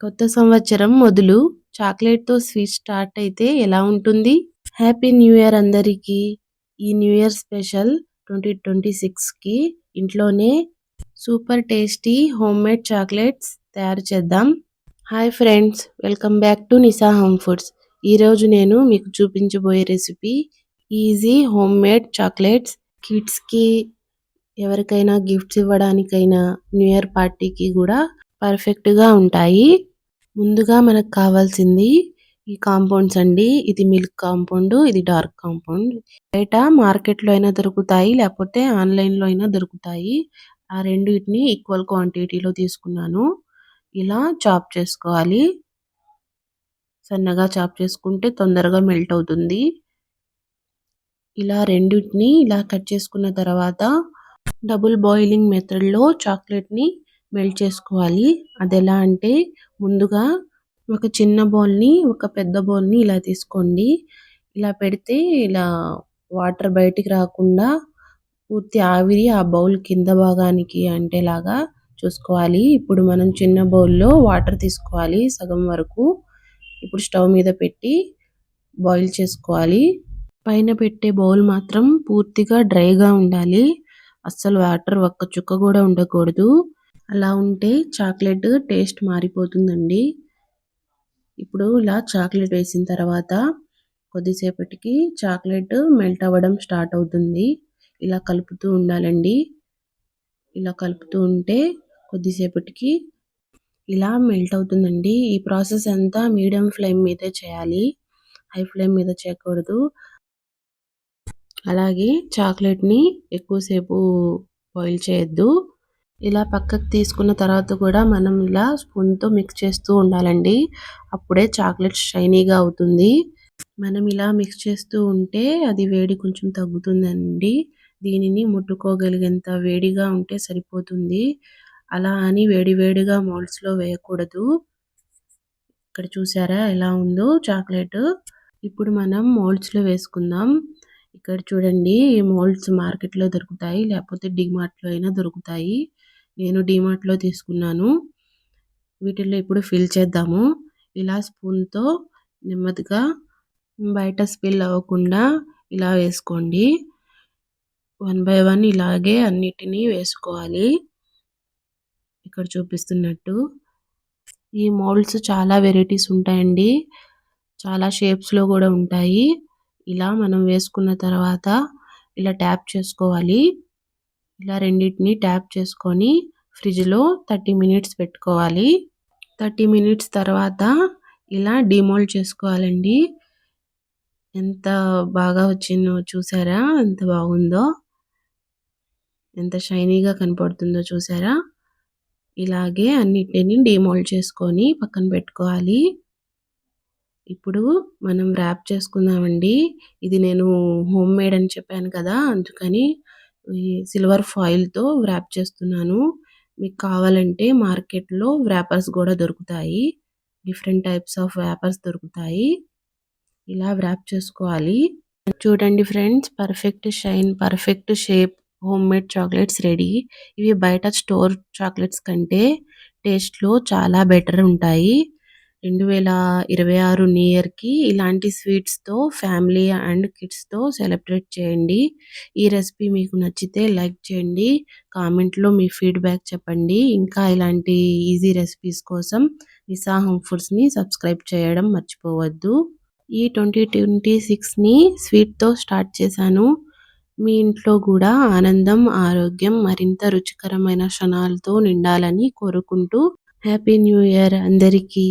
కొత్త సంవత్సరం మొదలు చాక్లెట్‌తో స్వీట్ స్టార్ట్ అయితే ఎలా ఉంటుంది? హ్యాపీ న్యూ ఇయర్ అందరికీ! ఈ న్యూ ఇయర్ స్పెషల్ 2026కి ఇంట్లోనే సూపర్ టేస్టీ హోమ్‌మేడ్ చాక్లెట్స్ తయారు చేద్దాం. Hi friends! Welcome back to Nisa home foods. ఈరోజు నేను మీకు చూపించబోయే రెసిపీ ఈజీ హోమ్‌మేడ్ చాక్లెట్స్. కిడ్స్‌కి ఎవరికైనా గిఫ్ట్స్ ఇవ్వడానికైనా న్యూ ఇయర్ పార్టీకి కూడా పర్ఫెక్ట్‌గా ఉంటాయి. ముందుగా మనకు కావాల్సింది ఈ కాంపౌండ్స్ అండి. ఇది మిల్క్ కాంపౌండ్ ఇది డార్క్ కాంపౌండ్. బయట మార్కెట్లో అయినా దొరుకుతాయి లేకపోతే ఆన్లైన్లో అయినా దొరుకుతాయి. ఆ రెండింటిని ఈక్వల్ క్వాంటిటీలో తీసుకున్నాను. ఇలా చాప్ చేసుకోవాలి. సన్నగా చాప్ చేసుకుంటే తొందరగా మెల్ట్ అవుతుంది. ఇలా రెండింటిని ఇలా కట్ చేసుకున్న తర్వాత డబుల్ బాయిలింగ్ మెథడ్లో చాక్లెట్ని మెల్ట్ చేసుకోవాలి. అది ఎలా అంటే ముందుగా ఒక చిన్న బౌల్ని ఒక పెద్ద బౌల్ని ఇలా తీసుకోండి. ఇలా పెడితే ఇలా వాటర్ బయటికి రాకుండా పూర్తి ఆవిరి ఆ బౌల్ కింద భాగానికి అంటేలాగా చూసుకోవాలి. ఇప్పుడు మనం చిన్న బౌల్లో వాటర్ తీసుకోవాలి సగం వరకు. ఇప్పుడు స్టవ్ మీద పెట్టి బాయిల్ చేసుకోవాలి. పైన పెట్టే బౌల్ మాత్రం పూర్తిగా డ్రైగా ఉండాలి. అస్సలు వాటర్ ఒక్క చుక్క కూడా ఉండకూడదు. అలా ఉంటే చాక్లెట్ టేస్ట్ మారిపోతుందండి. ఇప్పుడు ఇలా చాక్లెట్ వేసిన తర్వాత కొద్దిసేపటికి చాక్లెట్ మెల్ట్ అవ్వడం స్టార్ట్ అవుతుంది. ఇలా కలుపుతూ ఉండాలండి. ఇలా కలుపుతూ ఉంటే కొద్దిసేపటికి ఇలా మెల్ట్ అవుతుందండి. ఈ ప్రాసెస్ అంతా మీడియం ఫ్లేమ్ మీదే చేయాలి. హై ఫ్లేమ్ మీద చేయకూడదు. అలాగే చాక్లెట్ని ఎక్కువసేపు బాయిల్ చేయొద్దు. ఇలా పక్కకు తీసుకున్న తర్వాత కూడా మనం ఇలా స్పూన్తో మిక్స్ చేస్తూ ఉండాలండి. అప్పుడే చాక్లెట్ షైనీగా అవుతుంది. మనం ఇలా మిక్స్ చేస్తూ ఉంటే అది వేడి కొంచెం తగ్గుతుందండి. దీనిని ముట్టుకోగలిగేంత వేడిగా ఉంటే సరిపోతుంది. అలా అని వేడివేడిగా మోల్డ్స్లో వేయకూడదు. ఇక్కడ చూసారా ఎలా ఉందో చాక్లెట్. ఇప్పుడు మనం మోల్డ్స్లో వేసుకుందాం. ఇక్కడ చూడండి ఈ మోల్డ్స్ మార్కెట్లో దొరుకుతాయి లేకపోతే డిమార్ట్లో అయినా దొరుకుతాయి. నేను డిమార్ట్లో తీసుకున్నాను. వీటిల్లో ఇప్పుడు ఫిల్ చేద్దాము. ఇలా స్పూన్తో నెమ్మదిగా బయట స్పిల్ అవ్వకుండా ఇలా వేసుకోండి. వన్ బై వన్ ఇలాగే అన్నిటినీ వేసుకోవాలి. ఇక్కడ చూపిస్తున్నట్టు. ఈ మోల్డ్స్ చాలా వెరైటీస్ ఉంటాయండి. చాలా షేప్స్లో కూడా ఉంటాయి. ఇలా మనం వేసుకున్న తర్వాత ఇలా ట్యాప్ చేసుకోవాలి. ఇలా రెండింటిని ట్యాప్ చేసుకొని ఫ్రిడ్జ్లో థర్టీ మినిట్స్ పెట్టుకోవాలి. థర్టీ మినిట్స్ తర్వాత ఇలా డిమోల్డ్ చేసుకోవాలండి. ఎంత బాగా వచ్చిందో చూసారా? ఎంత బాగుందో. ఎంత షైనీగా కనపడుతుందో చూసారా? ఇలాగే అన్నిటిని డిమోల్డ్ చేసుకొని పక్కన పెట్టుకోవాలి. ఇప్పుడు మనం ర్యాప్ చేసుకుందామండి. ఇది నేను హోమ్ మేడ్ అని చెప్పాను కదా అందుకని సిల్వర్ ఫాయిల్తో వ్రాప్ చేస్తున్నాను. మీకు కావాలంటే మార్కెట్లో వ్రాపర్స్ కూడా దొరుకుతాయి. డిఫరెంట్ టైప్స్ ఆఫ్ వ్రాపర్స్ దొరుకుతాయి. ఇలా వ్రాప్ చేసుకోవాలి. చూడండి friends perfect shine perfect shape home made chocolates ready ఇవి బయట స్టోర్ చాక్లెట్స్ కంటే టేస్ట్లో చాలా బెటర్ ఉంటాయి. రెండు వేల ఇరవై ఆరు న్యూ ఇయర్కి ఇలాంటి స్వీట్స్తో ఫ్యామిలీ అండ్ కిడ్స్తో సెలబ్రేట్ చేయండి. ఈ రెసిపీ మీకు నచ్చితే లైక్ చేయండి. కామెంట్లో మీ ఫీడ్బ్యాక్ చెప్పండి. ఇంకా ఇలాంటి ఈజీ రెసిపీస్ కోసం నిసా హోమ్ ఫుడ్స్ని సబ్స్క్రైబ్ చేయడం మర్చిపోవద్దు. ఈ ట్వంటీ ట్వంటీ సిక్స్ని స్వీట్తో స్టార్ట్ చేశాను. మీ ఇంట్లో కూడా ఆనందం ఆరోగ్యం మరింత రుచికరమైన క్షణాలతో నిండాలని కోరుకుంటూ హ్యాపీ న్యూ ఇయర్ అందరికీ.